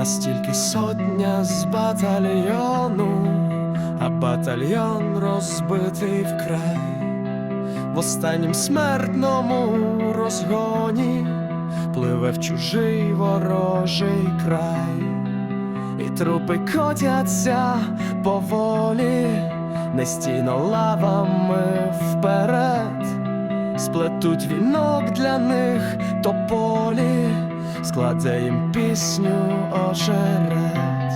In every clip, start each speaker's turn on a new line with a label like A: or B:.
A: настільки сотня з батальйону, а батальйон розбитий вкрай. В останнім смертному розгоні пливе в чужий ворожий край, і трупи котяться поволі, нестійно лавами вперед, сплетуть вінок для них тополі, складе їм пісню ожеред.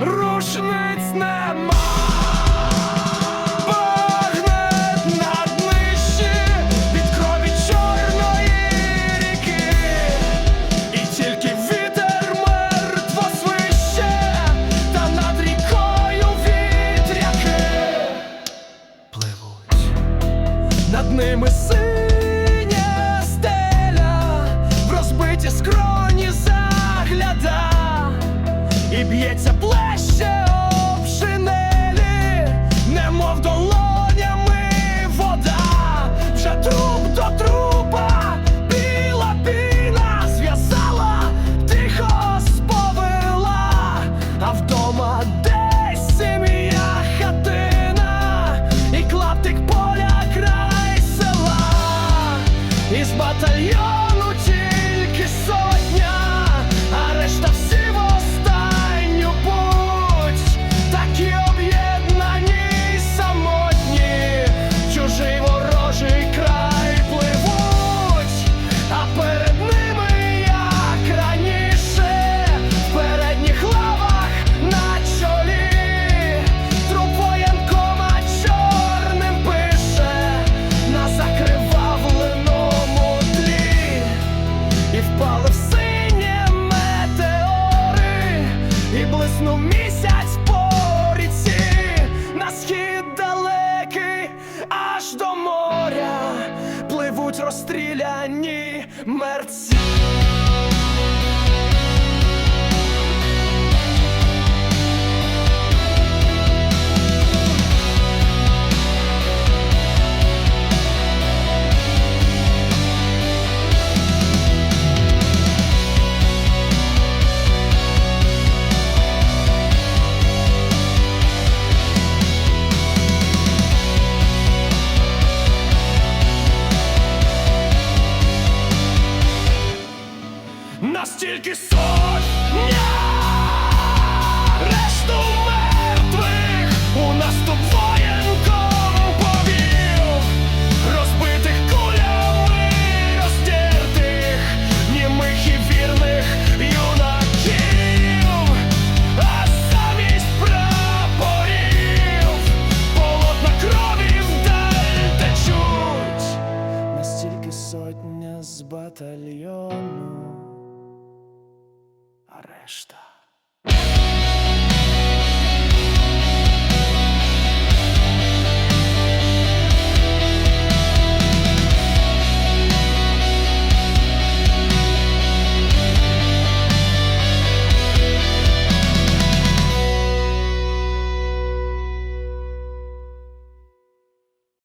A: Рушниць нема. Із пливуть розстріляні мерці. Настільки сотня. Решту мертвих у наступ воєнком повів, розбитих кулями, роздертих, німих і вірних юнаків, а замість прапорів полотна крові вдаль настільки сотня з батальйону a resta.